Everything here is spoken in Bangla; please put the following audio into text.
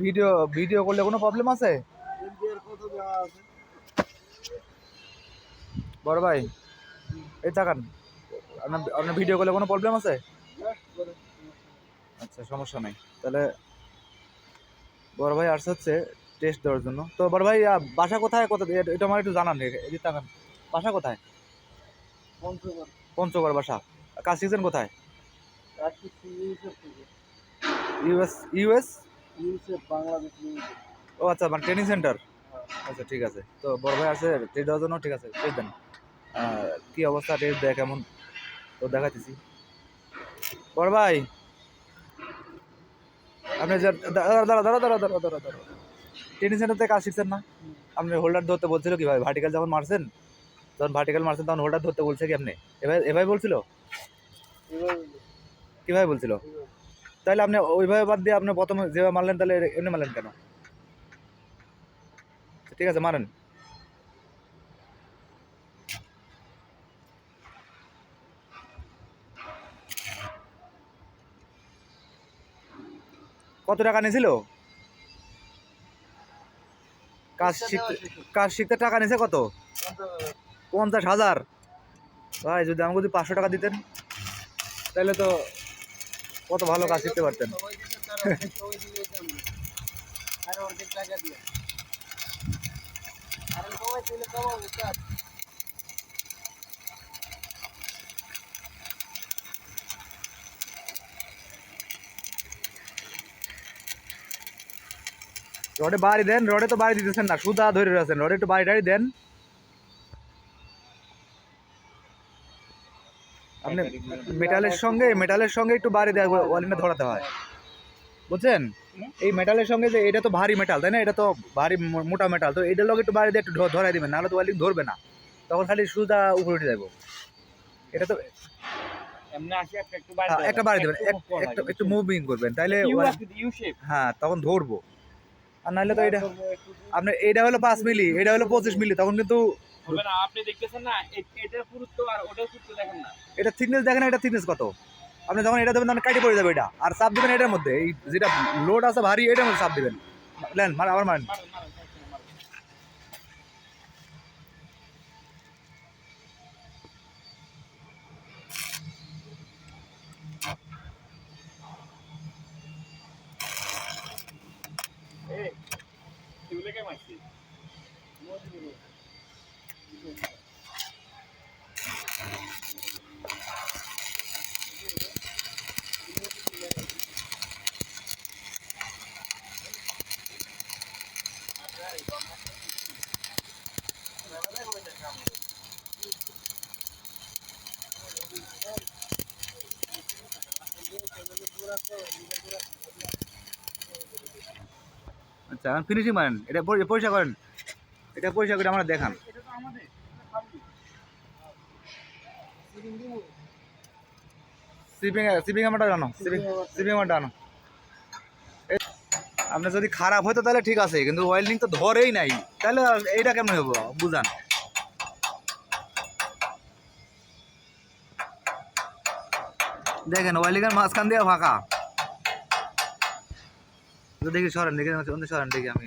ভিডিও ভিডিও করলে কোনো প্রবলেম আছে? বড় ভাই এই তাকান। আপনার আপনার ভিডিও করলে কোনো প্রবলেম আছে? আচ্ছা সমস্যা নাই। তাহলে বড় ভাই আসছে হচ্ছে টেস্ট দেওয়ার জন্য। তো বড় ভাই বাসা কোথায়? কোথায় এটা আমার একটু জানান। এদিকে তাকান। বাসা কোথায়? পঞ্চগড়। পঞ্চগড় বাসা। কাজ শিখছেন কোথায়? ইউএস ইউএস বাংলাদেশ ও আচ্ছা মানে ট্রেনিং সেন্টার আচ্ছা ঠিক আছে। তো বড় ভাই আছে টেস্ট দেওয়ার জন্য ঠিক আছে টেস্ট দেন। কি অবস্থা টেস্ট দেয় কেমন? তো দেখাইতেছি। বড় ভাই! আপনি দাঁড়া দাঁড়া দাঁড়া দাঁড়া দাঁড়া দাঁড়া দাঁড়া ট্রেনিং সেন্টার থেকে কাজ শিখছেন না? আপনি হোল্ডার ধরতে বলছিল কি ভাই ভার্টিক্যাল যখন মারছেন যখন ভার্টিক্যাল মারছেন তখন হোল্ডার ধরতে বলছে কি আপনি? এভাবে এভাবে বলছিল? কীভাবে বলছিল? তাহলে আপনি ওইভাবে বাদ দিয়ে আপনি প্রথমে যেভাবে মারলেন তাহলে এমনি মারলেন কেন? ঠিক আছে মারেন। কত টাকা নিয়েছিল? কাজ শিখতে কাজ শিখতে টাকা নিয়েছে কত? পঞ্চাশ হাজার। ভাই যদি আমাকে যদি পাঁচশো টাকা দিতেন তাহলে তো কত ভালো কাজ শিখতে পারতেন। রডে বাড়ি দেন, রডে তো বাড়ি দিতেছেন না সুদা ধরে রয়েছেন, রডে একটু বাড়ি টাড়ি দেন। আপনি মেটালের সঙ্গে মেটালের সঙ্গে একটু বাড়ি দেওয়া ওয়ালিনটা ধরাতে হয়। বুঝছেন? এই মেটালের সঙ্গে যে এটা তো ভারী মেটাল তাই না? এটা তো ভারী মোটা মেটাল তো এটার লগে একটু বাড়ি দিয়ে একটু ধরাই দিবেন নাহলে তো ওয়ালিং ধরবে না। তখন খালি সুদা উপরে উঠে যাব এটা তো একটা একটু হ্যাঁ, বাড়ি দেবেন এক- একটা মুভিং করবেন শেপ হ্যাঁ তখন ধরবো। আর নাহলে তো এটা আপনার এটা হলো পাঁচ মিলি এটা হলো পঁচিশ মিলি তখন কিন্তু হবে না আপনি দেখতেছেন না এটার পুরুত্ব আর ওটার পুরুত্ব দেখেন না। এটা থিকনেস দেখেন এটা থিকনেস কত? আপনি যখন এটা দেবেন তখন কাটি পড়ে যাবে এটা। আর চাপ দিবেন এটার মধ্যে এই যেটা লোড আছে ভারী এটার মধ্যে চাপ দিবেন। লেন মানে আবার মারেন। মারেন। এই, আচ্ছা এখন ফিনিশিং মারেন। এটা পরিষ্কার করেন। এটা পরিষ্কার করে আমরা দেখান। সিপিং সিপিং আমারটা জানো সিপিং সিপিং আমারটা আনো আপনার যদি খারাপ হতো তাহলে ঠিক আছে কিন্তু ওয়েল্ডিং তো ধরেই নাই। তাহলে এইটা কেমন হব? বুঝান। দেখেন ওয়েল্ডিংয়ের মাঝখান দিয়ে ফাঁকা। দেখি সরেন দেখি সরেন দেখি আমি